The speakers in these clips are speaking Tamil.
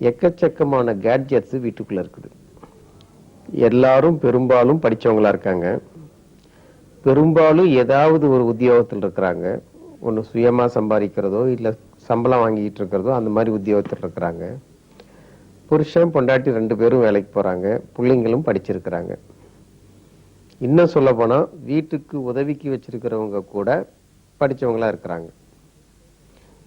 எக்கச்சக்கமான கேட்ஜெட்ஸ் வீட்டுக்குள்ள இருக்குது. எல்லாரும் பெரும்பாலும் படித்தவங்களா இருக்காங்க. பெரும்பாலும் ஏதாவது ஒரு உத்தியோகத்தில் இருக்கிறாங்க. ஒன்று சுயமாக சம்பாதிக்கிறதோ இல்லை சம்பளம் வாங்கிக்கிட்டு இருக்கிறதோ அந்த மாதிரி உத்தியோகத்தில் இருக்கிறாங்க. புருஷன் பொண்டாட்டி ரெண்டு பேரும் வேலைக்கு போகிறாங்க பிள்ளைங்களும் படிச்சிருக்கிறாங்க. இன்னும் சொல்ல வீட்டுக்கு உதவிக்கு வச்சிருக்கிறவங்க கூட படித்தவங்களாக இருக்கிறாங்க.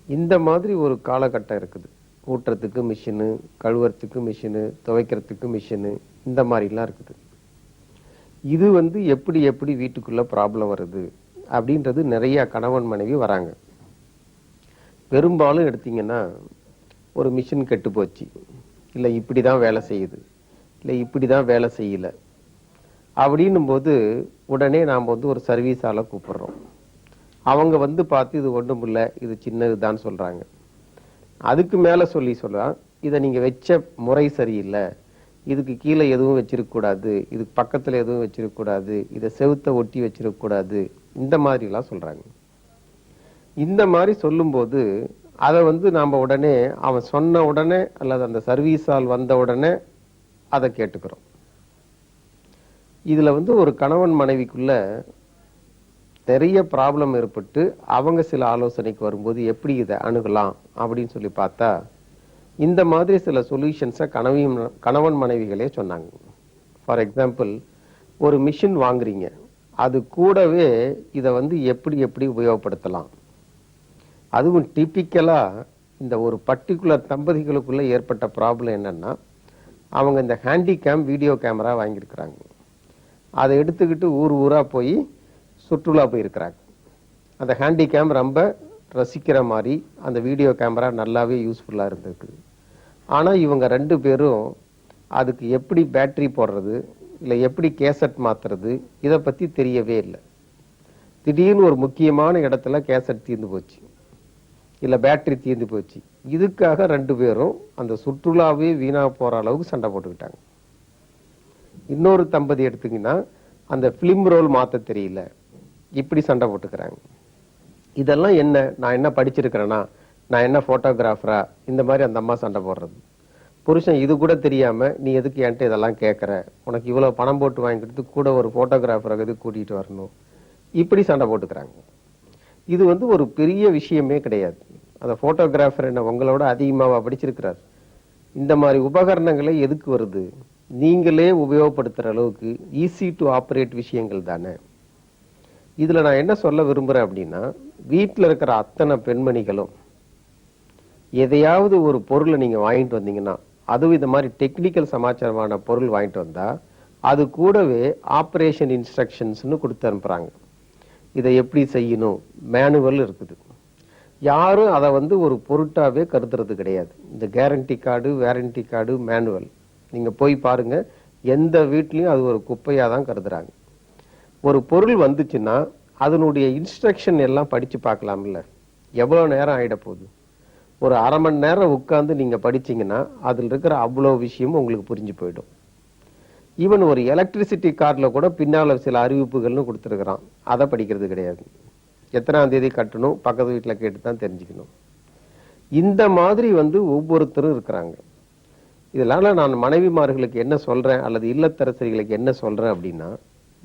இந்த மாதிரி ஒரு காலகட்டம் இருக்குது. ஊட்டுறதுக்கு மிஷினு கழுவுறதுக்கு மிஷினு துவைக்கிறதுக்கு மிஷினு இந்த மாதிரிலாம் இருக்குது. இது வந்து எப்படி எப்படி வீட்டுக்குள்ள ப்ராப்ளம் வருது அப்படின்றது நிறைய கணவன் மனைவி வராங்க. பெரும்பாலும் எடுத்தீங்கன்னா ஒரு மிஷின் கெட்டு போச்சு. இல்லை இப்படி தான் வேலை செய்யுது. இல்லை இப்படி தான் வேலை செய்யல. அப்படின்னும் போது உடனே நாம் வந்து ஒரு சர்வீஸால் கூப்பிடுறோம். அவங்க வந்து பார்த்து இது ஒன்றும் இல்லை இது சின்னதுதான் சொல்றாங்க. அதுக்கு மேல சொல்லி சொல்லலாம் இதை நீங்க வச்ச முறை சரியில்லை. இதுக்கு கீழே எதுவும் வச்சிருக்கக்கூடாது இதுக்கு பக்கத்துல எதுவும் வச்சிருக்கக்கூடாது இதை செவுத்த ஒட்டி வச்சிருக்கக்கூடாது இந்த மாதிரி எல்லாம் சொல்றாங்க. இந்த மாதிரி சொல்லும்போது அதை வந்து நாம உடனே அவன் சொன்ன உடனே அல்லது அந்த சர்வீஸால் வந்த உடனே அதை கேட்டுக்கிறோம். இதுல வந்து ஒரு கணவன் மனைவிக்குள்ள நிறைய ப்ராப்ளம் ஏற்பட்டு அவங்க சில ஆலோசனைக்கு வரும்போது எப்படி இதை அணுகலாம் அப்படின்னு சொல்லி பார்த்தா இந்த மாதிரி சில சொல்யூஷன்ஸை கணவியும் கணவன் மனைவிகளே சொன்னாங்க. ஃபார் எக்ஸாம்பிள் ஒரு மிஷின் வாங்குறீங்க. அது கூடவே இதை வந்து எப்படி எப்படி உபயோகப்படுத்தலாம்? அதுவும் டிப்பிக்கலாக இந்த ஒரு பர்டிகுலர் தம்பதிகளுக்குள்ளே ஏற்பட்ட ப்ராப்ளம் என்னன்னா அவங்க இந்த ஹேண்டிகேம் வீடியோ கேமரா வாங்கியிருக்கிறாங்க. அதை எடுத்துக்கிட்டு ஊர் ஊராக போய் சுற்றுலா போயிருக்கிறாங்க. அந்த ஹேண்டிகேம் ரொம்ப ரசிக்கிற மாதிரி அந்த வீடியோ கேமரா நல்லாவே யூஸ்ஃபுல்லாக இருந்திருக்குது ஆனால் இவங்க ரெண்டு பேரும் அதுக்கு எப்படி பேட்டரி போடுறது இல்லை எப்படி கேசட் மாற்றுறது இதை பற்றி தெரியவே இல்லை. திடீர்னு ஒரு முக்கியமான இடத்துல கேசட் தீர்ந்து போச்சு. இல்லை பேட்டரி தீர்ந்து போச்சு. இதுக்காக ரெண்டு பேரும் அந்த சுற்றுலாவே வீணாக போகிற அளவுக்கு சண்டை போட்டுக்கிட்டாங்க. இன்னொரு தம்பதி எடுத்தீங்கன்னா அந்த ஃபிலிம் ரோல் மாற்ற தெரியல. இப்படி சண்டை போட்டுக்கிறாங்க. இதெல்லாம் என்ன? நான் என்ன படிச்சிருக்கிறேன்னா நான் என்ன ஃபோட்டோகிராஃபரா இந்த மாதிரி அந்த அம்மா சண்டை போடுறது. புருஷன் இது கூட தெரியாமல் நீ எதுக்கு என்கிட்ட இதெல்லாம் கேட்குற? உனக்கு இவ்வளோ பணம் போட்டு வாங்கிட்டு கூட ஒரு ஃபோட்டோகிராஃபரை இது கூட்டிகிட்டு வரணும். இப்படி சண்டை போட்டுக்கிறாங்க. இது வந்து ஒரு பெரிய விஷயமே கிடையாது. அந்த ஃபோட்டோகிராஃபர் என்ன உங்களோட அதிகமாக படிச்சிருக்கிறார்? இந்த மாதிரி உபகரணங்களே எதுக்கு வருது? நீங்களே உபயோகப்படுத்துகிற அளவுக்கு ஈஸி டு ஆப்ரேட் விஷயங்கள் தானே. இதில் நான் என்ன சொல்ல விரும்புகிறேன் அப்படின்னா வீட்டில் இருக்கிற அத்தனை பெண்மணிகளும் எதையாவது ஒரு பொருளை நீங்கள் வாங்கிட்டு வந்தீங்கன்னா அதுவும் இந்த மாதிரி டெக்னிக்கல் சமாச்சாரமான பொருள் வாங்கிட்டு வந்தால் அது கூடவே ஆப்ரேஷன் இன்ஸ்ட்ரக்ஷன்ஸ்னு கொடுத்து அனுப்புகிறாங்க இதை எப்படி செய்யணும்? மேனுவல் இருக்குது. யாரும் அதை வந்து ஒரு பொருட்டாகவே கருதுறது கிடையாது. இந்த guarantee card warranty card manual நீங்கள் போய் பாருங்கள் எந்த வீட்லேயும் அது ஒரு குப்பையாக தான் கருதுறாங்க. ஒரு பொருள் வந்துச்சுன்னா அதனுடைய இன்ஸ்ட்ரக்ஷன் எல்லாம் படித்து பார்க்கலாம்ல. எவ்வளோ நேரம் ஆகிடப்போகுது போகுது? ஒரு அரை மணி நேரம் உட்காந்து நீங்கள் படிச்சிங்கன்னா அதில் இருக்கிற அவ்வளோ விஷயமும் உங்களுக்கு புரிஞ்சு போயிடும். ஈவன் ஒரு எலக்ட்ரிசிட்டி கார்டில் கூட பின்னால் சில அறிவிப்புகள்னு கொடுத்துருக்குறான். அதை படிக்கிறது கிடையாது. எத்தனாம் தேதி கட்டணும்? பக்கத்து வீட்டில் கேட்டு தான் தெரிஞ்சுக்கணும். இந்த மாதிரி வந்து ஒவ்வொருத்தரும் இருக்கிறாங்க. இதனால் நான் மனைவிமார்களுக்கு என்ன சொல்கிறேன் அல்லது இல்லத்தரசரிகளுக்கு என்ன சொல்கிறேன் அப்படின்னா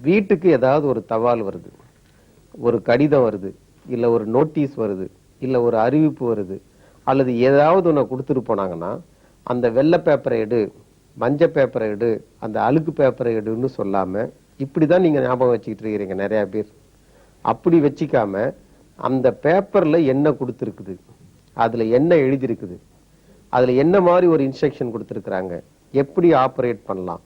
வீட்டுக்கு ஏதாவது ஒரு தவால் வருது. ஒரு கடிதம் வருது. இல்லை ஒரு நோட்டீஸ் வருது. இல்லை ஒரு அறிவிப்பு வருது. அல்லது ஏதாவது ஒன்று கொடுத்துட்டு போனாங்கன்னா அந்த வெள்ளை பேப்பரை எடு மஞ்ச பேப்பரை எடு அந்த அழுக்கு பேப்பரை எடுன்னு சொல்லாமல் இப்படி தான் நீங்கள் ஞாபகம் வச்சுக்கிட்டு இருக்கிறீங்க நிறையா பேர். அப்படி வச்சிக்காம அந்த பேப்பரில் என்ன கொடுத்துருக்குது? அதில் என்ன எழுதியிருக்குது? அதில் என்ன மாதிரி ஒரு இன்ஸ்ட்ரக்ஷன் கொடுத்துருக்குறாங்க? எப்படி ஆப்ரேட் பண்ணலாம்?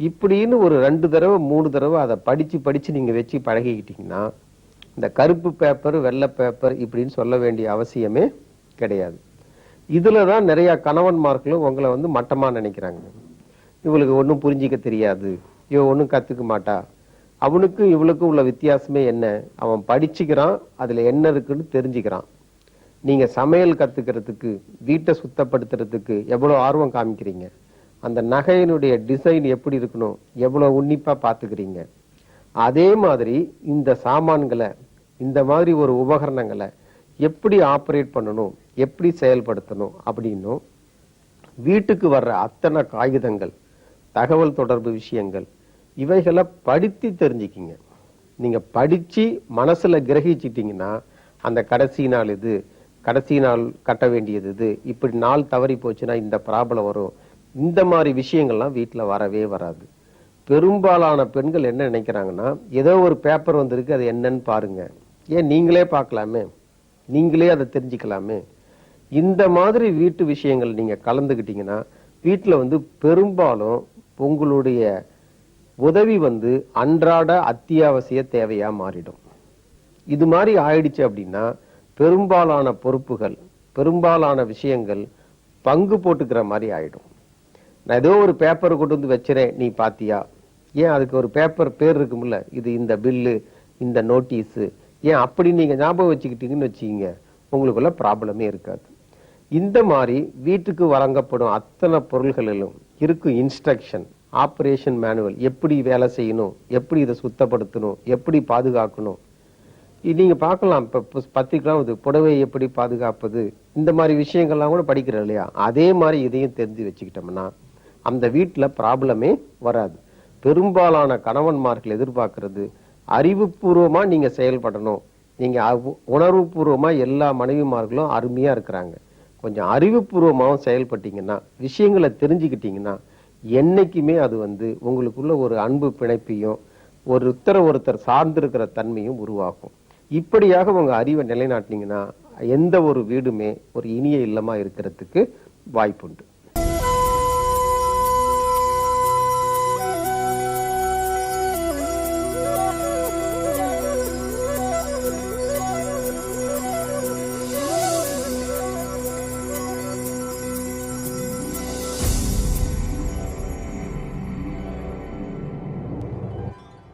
இப்படின்னு ஒரு ரெண்டு தடவை மூணு தடவை அதை படித்து படித்து நீங்கள் வச்சு பழகிக்கிட்டீங்கன்னா இந்த கருப்பு பேப்பர் வெள்ளை பேப்பர் இப்படின்னு சொல்ல வேண்டிய அவசியமே கிடையாது. இதில் தான் நிறையா கணவன்மார்களும் உங்களை வந்து மட்டமாக நினைக்கிறாங்க. இவளுக்கு ஒன்றும் புரிஞ்சிக்க தெரியாது. இவ ஒன்றும் கற்றுக்க மாட்டா. அவனுக்கும் இவளுக்கும் உள்ள வித்தியாசமே என்ன? அவன் படிச்சுக்கிறான் அதில் என்ன இருக்குன்னு தெரிஞ்சுக்கிறான். நீங்கள் சமையல் கற்றுக்கிறதுக்கு வீட்டை சுத்தப்படுத்துறதுக்கு எவ்வளோ ஆர்வம் காமிக்கிறீங்க? அந்த நகையினுடைய டிசைன் எப்படி இருக்கணும்? எவ்வளோ உன்னிப்பாக பார்த்துக்கிறீங்க? அதே மாதிரி இந்த சாமான்களை இந்த மாதிரி ஒரு உபகரணங்களை எப்படி ஆப்ரேட் பண்ணணும்? எப்படி செயல்படுத்தணும்? அப்படின்னும் வீட்டுக்கு வர்ற அத்தனை காகிதங்கள் தகவல் தொடர்பு விஷயங்கள் இவைகளை படித்து தெரிஞ்சுக்கிங்க. நீங்கள் படித்து மனசில் கிரகிச்சிட்டிங்கன்னா அந்த கடைசி நாள் இது கடைசி நாள் கட்ட வேண்டியது இது இப்படி நாள் தவறி போச்சுன்னா இந்த ப்ராப்ளம் வரும். இந்த மாதிரி விஷயங்கள்லாம் வீட்டில் வரவே வராது. பெரும்பாலான பெண்கள் என்ன நினைக்கிறாங்கன்னா ஏதோ ஒரு பேப்பர் வந்திருக்கு அது என்னன்னு பாருங்க. ஏன் நீங்களே பார்க்கலாமே? நீங்களே அதை தெரிஞ்சுக்கலாமே? இந்த மாதிரி வீட்டு விஷயங்கள் நீங்கள் கலந்துக்கிட்டீங்கன்னா வீட்டில் வந்து பெரும்பாலும் உங்களுடைய உதவி வந்து அன்றாட அத்தியாவசிய தேவையாக மாறிடும். இது மாதிரி ஆயிடுச்சு அப்படின்னா பெரும்பாலான பொறுப்புகள் பெரும்பாலான விஷயங்கள் பங்கு போட்டுக்கிற மாதிரி ஆயிடும். நான் ஏதோ ஒரு பேப்பர் கொண்டு வந்து வச்சுறேன் நீ பாத்தியா? ஏன் அதுக்கு ஒரு பேப்பர் பேர் இருக்கும்ல? இது இந்த பில்லு இந்த நோட்டீஸு ஏன் அப்படி நீங்கள் ஞாபகம் வச்சுக்கிட்டீங்கன்னு வச்சுக்கிங்க. உங்களுக்குள்ள ப்ராப்ளமே இருக்காது. இந்த மாதிரி வீட்டுக்கு வழங்கப்படும் அத்தனை பொருள்களிலும் இருக்கும் இன்ஸ்ட்ரக்ஷன் ஆப்ரேஷன் மேனுவல் எப்படி வேலை செய்யணும்? எப்படி இதை சுத்தப்படுத்தணும்? எப்படி பாதுகாக்கணும்? நீங்கள் பார்க்கலாம். இப்போ பு- இது புடவை எப்படி பாதுகாப்பது? இந்த மாதிரி விஷயங்கள்லாம் கூட படிக்கிறோம் இல்லையா? அதே மாதிரி இதையும் தெரிஞ்சு வச்சுக்கிட்டோம்னா அந்த வீட்டில் ப்ராப்ளமே வராது. பெரும்பாலான கணவன்மார்கள் எதிர்பார்க்கறது அறிவுபூர்வமாக நீங்கள் செயல்படணும். நீங்கள் அவு- எல்லா மனைவிமார்களும் அருமையாக இருக்கிறாங்க. கொஞ்சம் அறிவுபூர்வமாகவும் செயல்பட்டீங்கன்னா விஷயங்களை தெரிஞ்சுக்கிட்டீங்கன்னா என்னைக்குமே அது வந்து உங்களுக்குள்ள ஒரு அன்பு பிணைப்பையும் ஒருத்தரை ஒருத்தர் சார்ந்திருக்கிற தன்மையும் உருவாகும். இப்படியாக உங்கள் அறிவை நிலைநாட்டினீங்கன்னா எந்த ஒரு வீடுமே ஒரு இனிய இல்லமாக இருக்கிறதுக்கு வாய்ப்புண்டு.